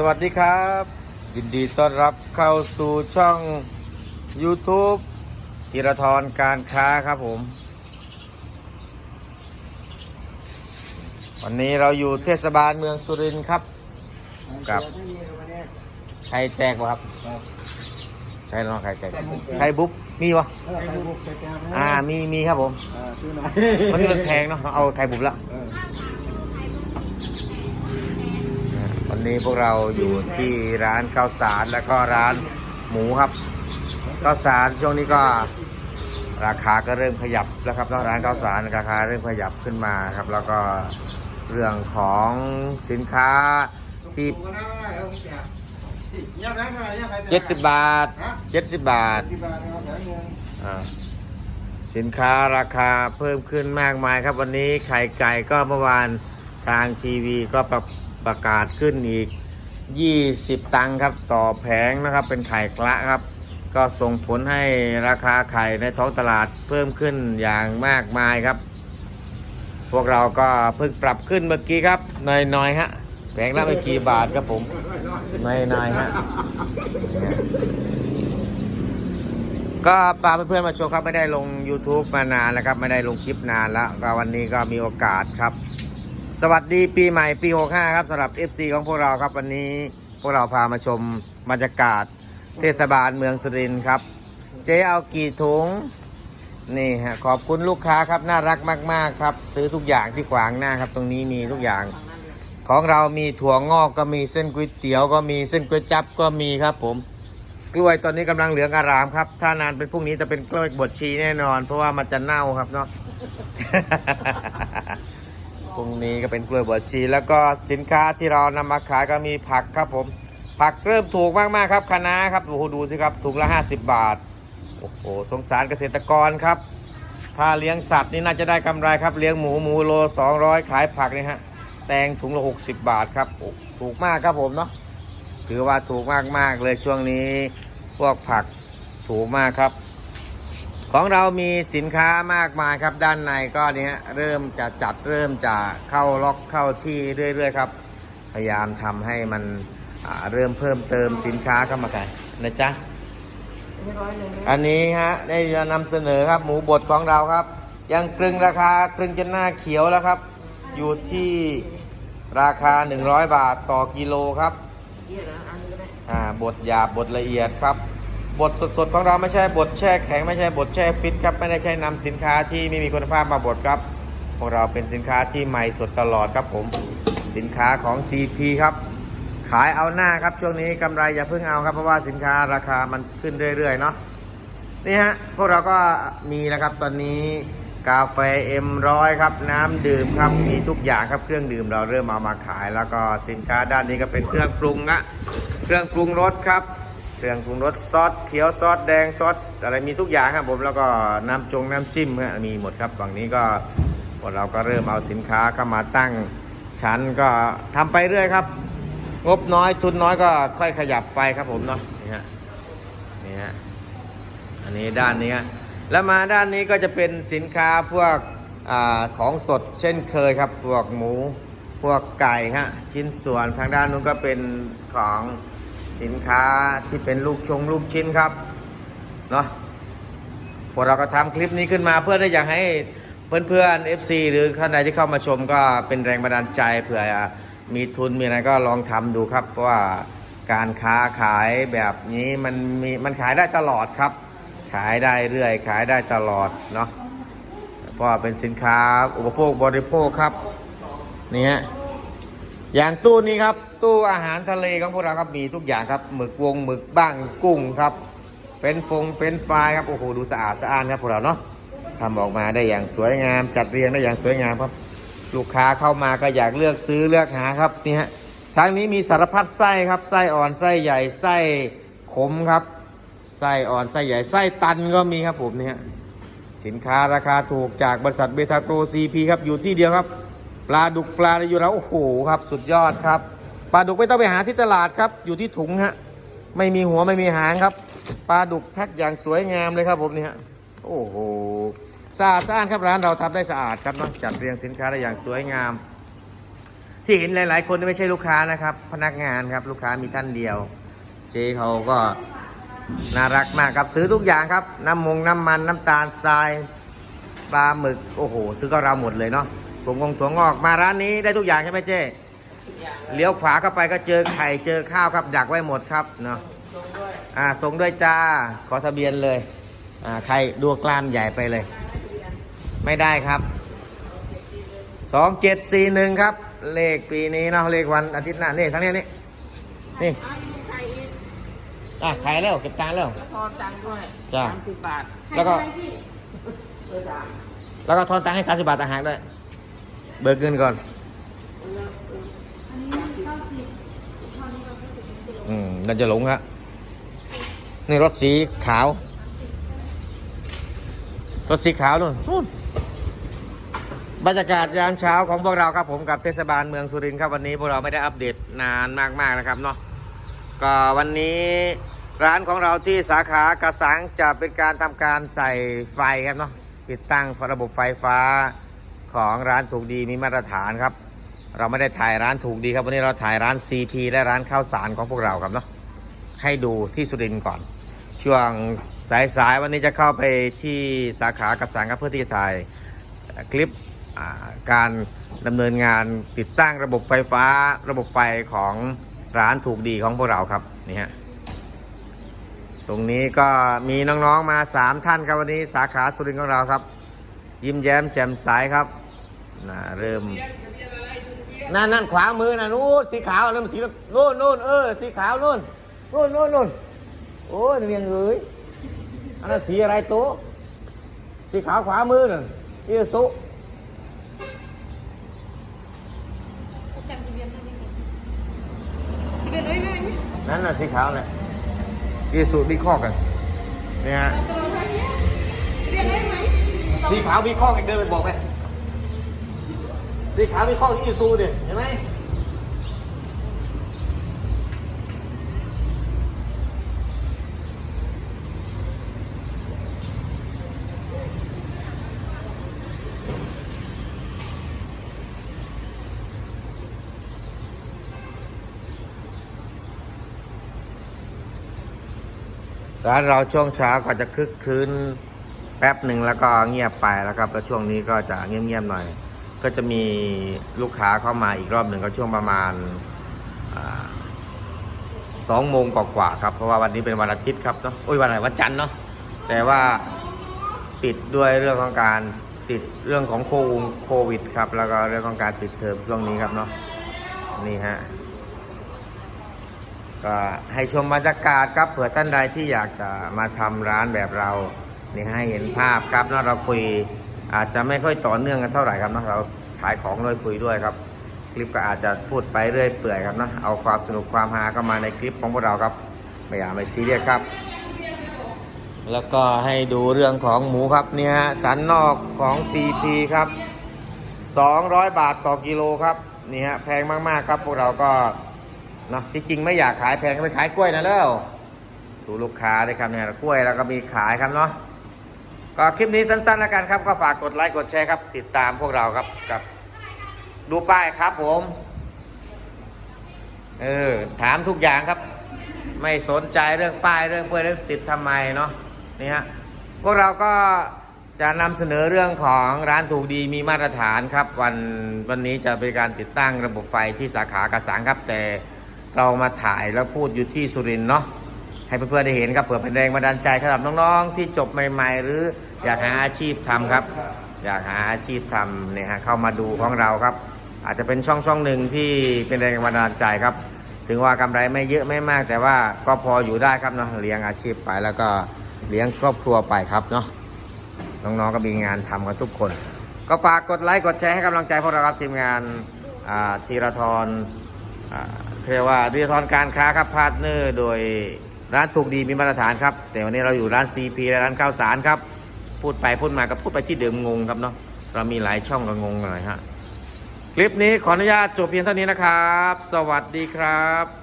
สวัสดีครับ ยินดีต้อนรับเข้าสู่ช่อง YouTube ธีรทรการค้าครับผม วันนี้เราอยู่เทศบาลเมืองสุรินทร์ครับ ครับ ไข่แตกวะครับ ใช่หรอไข่แตกไข่บุ๊บมีวะเออไข่บุกไข่แกงอ่ามีมีครับผมเออซื้อหน่อยวันนี้มันแพงเนาะเอาไข่บุบละ วันนี้พวกเราอยู่ที่ร้านข้าวสารแล้วก็ร้านหมูครับข้าวสารช่วงนี้ก็ราคาก็เริ่มขยับแล้วครับแล้วร้านข้าวสารราคาเริ่มขยับขึ้นมาครับ แล้วก็เรื่องของสินค้าที่เจ็ดสิบบาทเจ็ดสิบบาทสินค้าราคาเพิ่มขึ้นมากมายครับวันนี้ไข่ไก่ก็เมื่อวานทางทีวีก็ประ ประกาศขึ้นอีก 20 ตังค์ครับต่อแผงนะครับเป็นไข่กละครับ ก็ส่งผลให้ราคาไข่ในท้องตลาดเพิ่มขึ้นอย่างมากมายครับ พวกเราก็เพิ่งปรับขึ้นเมื่อกี้ครับน้อยๆฮะแผงละไม่กี่บาทครับผมน้อยๆฮะก็ปาเพื่อนๆมาชมครับไม่ได้ลง YouTube มานานแล้วครับ ไม่ได้ลงคลิปนานแล้วก็วันนี้ก็มีโอกาสครับ สวัสดีปีใหม่ปี 65 ครับสำหรับ FC ของพวกเราครับวันนี้พวกเราพามาชมบรรยากาศ เทศบาลเมืองสุรินทร์ครับ เจ๊เอากี่ถุง นี่ฮะขอบคุณลูกค้าครับน่ารักมาก ๆ ครับ ซื้อทุกอย่างที่ขวางหน้าครับ ตรงนี้มีทุกอย่าง ของเรามีถั่วงอกก็มีเส้นก๋วยเตี๋ยวก็มีเส้นก๋วยจั๊บก็มีครับผมกล้วยตอนนี้กำลังเหลืองอารามครับ ถ้านานเป็นพรุ่งนี้จะเป็นกล้วยบดชีแน่นอน เพราะว่ามันจะเน่าครับเนาะ พรุ่งนี้ก็เป็นกล้วยบดชี แล้วก็สินค้าที่เรานำมาขายก็มีผักครับผม ผักเริ่มถูกมากๆครับคะน้าครับโอ้โหดูสิครับถุงละ 50 บาทโอ้โหสงสารเกษตรกรครับ ถ้าเลี้ยงสัตว์นี่น่าจะได้กำไรครับเลี้ยงหมูหมูโล 200 ขายผักนี่ฮะแตงถุงละ 60 บาทครับถูกมากครับผมเนาะถือว่าถูกมากๆเลยช่วงนี้พวกผักถูกมากครับ ของเรามีสินค้ามากมายครับด้านในก็นี่ฮะเริ่มจะจัดเริ่มจะเข้าล็อกเข้าที่เรื่อยๆครับ พยายามทำให้มันอ่าเริ่มเพิ่มเติมสินค้าเข้ามาขายนะจ๊ะอันนี้ฮะได้จะนำเสนอครับหมูบดของเราครับ ยังกลึงราคากลึงจนหน้าเขียวแล้วครับ อยู่ที่ราคา 100 บาทต่อกิโลครับอ่าบดหยาบบดละเอียดครับ บดสดๆของเราไม่ใช่บดแช่แข็งไม่ใช่บดแช่ฟิตครับไม่ได้ใช้นำสินค้าที่ไม่มีคุณภาพมาบดครับของเราเป็นสินค้าที่ใหม่สดตลอดครับผมสินค้าของ CP ครับ ขายเอาหน้าครับช่วงนี้กำไรอย่าเพิ่งเอาครับเพราะว่าสินค้าราคามันขึ้นเรื่อยๆเนาะนี่ฮะพวกเราก็มีแล้วครับตอนนี้กาแฟเอ็มร้อยครับ น้ำดื่มครับมีทุกอย่างครับเครื่องดื่มเราเริ่มเอามาขาย แล้วก็สินค้าด้านนี้ก็เป็นเครื่องปรุงนะเครื่องปรุงรสครับ เครื่องปรุงรสซอสเขียวซอสแดงซอสอะไรมีทุกอย่างครับผมแล้วก็น้ำจงน้ำจิ้มฮะมีหมดครับฝั่งนี้ก็พวกเราก็เริ่มเอาสินค้าเข้ามาตั้งชั้นก็ทำไปเรื่อยครับ งบน้อยทุนน้อยก็ค่อยขยับไปครับผมเนาะนี่ฮะนี่ฮะอันนี้ด้านนี้ฮะแล้วมาด้านนี้ก็จะเป็นสินค้าพวกอาของสดเช่นเคยครับพวกหมูพวกไก่ฮะชิ้นส่วนทางด้านนู้นก็เป็นของ สินค้าที่เป็นลูกชงลูกชิ้นครับเนาะพวกเราก็ทำคลิปนี้ขึ้นมาเพื่อที่อยากให้เพื่อนๆ FC หรือท่านใดที่เข้ามาชมก็เป็นแรงบันดาลใจเผื่อมีทุนมีอะไรก็ลองทำดูครับเพราะว่าการค้าขายแบบนี้มันมีมันขายได้ตลอดครับ ขายได้เรื่อย ขายได้ตลอดเนาะเพราะว่าเป็นสินค้าอุปโภคบริโภคครับนี่ฮะ อย่างตู้นี้ครับ ตู้อาหารทะเลของพวกเราครับมีทุกอย่างครับหมึกวงหมึกบ้างกุ้งครับ เป็นฟงเป็นไฟายครับโอ้โหดูสะอาดสะอ้านครับพวกเราเนาะทำออกมาได้อย่างสวยงาม จัดเรียงได้อย่างสวยงามครับ ลูกค้าเข้ามาก็อยากเลือกซื้อเลือกหาครับนี่ฮะทางนี้มีสารพัดไส้ครับไส้อ่อนไส้ใหญ่ไส้ขมครับไส้อ่อนไส้ใหญ่ไส้ตันก็มีครับผมเนี่ยสินค้าราคาถูกจากบริษัทเบทาโกรซีพีครับอยู่ที่เดียวครับ ปลาดุกปลาอะไรอยู่แล้วโอ้โหครับ สุดยอดครับ ปลาดุกไม่ต้องไปหาที่ตลาดครับ อยู่ที่ถุงฮะไม่มีหัวไม่มีหางครับ ปลาดุกแพ็คอย่างสวยงามเลยครับผมนี่ฮะโอ้โหสะอาดสะอานครับร้านเราทำได้สะอาดครับเนาะจัดเรียงสินค้าได้อย่างสวยงาม ที่เห็นหลาย ๆ คนไม่ใช่ลูกค้านะครับ พนักงานครับ ลูกค้ามีท่านเดียว เจ๊เขาก็น่ารักมากครับซื้อทุกอย่างครับ น้ำมงน้ำมันน้ำตาลทรายปลาหมึกโอ้โห ซื้อก็เราหมดเลยเนาะ ผมงงถั่วงอกมาร้านนี้ได้ทุกอย่างใช่ไหมเจ๊เลี้ยวขวาเข้าไปก็เจอไข่เจอข้าวครับดักไว้หมดครับเนาะอ่าส่งด้วยจ้าขอทะเบียนเลยอ่าใครดูกล้ามใหญ่ไปเลย ไม่ได้ครับสองเจ็ดสี่หนึ่งครับ เลขปีนี้เนาะเลขวันอาทิตย์หน้านี่ทั้งนี้นี่นี่เอาอยู่ไข่อีกอะขายแล้วเก็บตังค์แล้วแล้วทอนตังค์ด้วยจ้ะสามสิบบาทแล้วก็เออจ้ะแล้วก็ทอนตังค์ให้สามสิบบาทต่างหากด้วย เบิกเงินก่อนออเอออันนี้เก้าสิบเท่านี้เราก็สิบกิโลอืมเราจะหลงครับนี่รถสีขาว รถสีขาวนู่นนู่นบรรยากาศยามเช้าของพวกเราครับผมกับเทศบาลเมืองสุรินทร์ครับวันนี้พวกเราไม่ได้อัปเดตนานมากๆนะครับเนาะก็วันนี้ร้านของเราที่สาขากระสังจะเป็นการทำการใส่ไฟครับเนาะติดตั้งระบบไฟฟ้า ของร้านถูกดีมีมาตรฐานครับ เราไม่ได้ถ่ายร้านถูกดีครับวันนี้เราถ่ายร้าน CP และร้านข้าวสารของพวกเราครับเนาะให้ดูที่สุรินทร์ก่อน ช่วงสายๆวันนี้จะเข้าไปที่สาขากระสังครับเพื่อที่จะถ่ายคลิปการดำเนินงานติดตั้งระบบไฟฟ้าระบบไฟของร้านถูกดีของพวกเราครับนี่ฮะตรงนี้ก็มีน้องๆมา 3 ท่านครับวันนี้สาขาสุรินทร์ของเราครับ ยิ้มแย้มแจ่มใสครับนะเริ่มนั่นนั่นขวามือนะนู่นสีขาวนั่มสีนู่นนู่นเออสีขาวนู่นนู่นนู่นนู่นโอ้ยเรียงเอ้ยอันนั้นสีอะไรโตสีขาวขวามือน่ะอีสุจำทะเบียนได้ไหมทะเบียนไว้ไหมนั่นน่ะสีขาวเลยอีสุบีข้อกันเนี่ยเบียนไว้ สีขาวบีข้อกันเดินไปบอกไหมสีขาวบีข้ออีสุดิเห็นไหมร้านเราช่วงเช้าก็จะคึกคืน แป๊บหนึ่งแล้วก็เงียบไปแล้วครับแล้วช่วงนี้ก็จะเงียบๆหน่อย ก็จะมีลูกค้าเข้ามาอีกรอบหนึ่งก็ช่วงประมาณสองโมงกว่าๆครับ เพราะว่าวันนี้เป็นวันอาทิตย์ครับเนาะโอ้ยวันอะไรวันจันทร์เนาะแต่ว่าปิดด้วยเรื่องของการติดเรื่องของโควิดโควิดครับ แล้วก็เรื่องของการปิดเทอมช่วงนี้ครับเนาะนี่ฮะก็ให้ชมบรรยากาศครับเผื่อท่านใดที่อยากจะมาทำร้านแบบเรา นี่ให้เห็นภาพครับเนาะเราคุยอาจจะไม่ค่อยต่อเนื่องกันเท่าไหร่ครับเนาะเราขายของด้วยคุยด้วยครับ คลิปก็อาจจะพูดไปเรื่อยเปื่อยครับเนาะเอาความสนุกความฮาเข้ามาในคลิปของพวกเราครับ ไม่อยากไม่ซีเรียสครับ แล้วก็ให้ดูเรื่องของหมูครับเนี่ยฮะสันนอกของ CP ครับ 200 บาทต่อกิโลครับนี่ฮะแพงมากๆครับพวกเราก็เนาะที่จริงไม่อยากขายแพงก็ไปขายกล้วยนะแล้วดูลูกค้าด้วยครับเนี่ยกล้วยแล้วก็มีขายครับเนาะ ก็คลิปนี้สั้นๆแล้วกันครับ ก็ฝากกดไลค์กดแชร์ครับ ติดตามพวกเราครับกับ ดูป้ายครับผมเออถามทุกอย่างครับ ไม่สนใจเรื่องป้ายเรื่องเพื่อเรื่องติดทำไมเนาะนี่ฮะพวกเราก็จะนำเสนอเรื่องของร้านถูกดีมีมาตรฐานครับ วันวันนี้จะเป็นการติดตั้งระบบไฟที่สาขากระสังครับ แต่เรามาถ่ายแล้วพูดอยู่ที่สุรินทร์เนาะให้เพื่อนๆได้เห็นครับเผื่อเป็นแรงบันดาลใจสำหรับน้องๆ ที่จบใหม่ ๆ หรือ อยากหาอาชีพทำครับ อยากหาอาชีพทำเนี่ยฮะเข้ามาดูของเราครับ อาจจะเป็นช่องช่องหนึ่งที่เป็นแรงบันดาลใจครับ ถึงว่ากำไรไม่เยอะไม่มาก แต่ว่าก็พออยู่ได้ครับเนาะเลี้ยงอาชีพไปแล้วก็เลี้ยงครอบครัวไปครับเนาะน้องๆก็มีงานทำกันทุกคน ก็ฝากกดไลค์กดแชร์ให้กำลังใจพวกเราครับทีมงานอ่าธีรทรอ่าเรียกว่าธีรทรการค้าครับพาร์ทเนอร์โดยร้านถูกดีมีมาตรฐานครับ แต่วันนี้เราอยู่ร้าน CP และร้านข้าวสารครับ พูดไปพูดมาก็พูดไปที่เดิมงงครับเนาะเรามีหลายช่องก็งงหน่อยฮะ คลิปนี้ขออนุญาตจบเพียงเท่านี้นะครับ สวัสดีครับ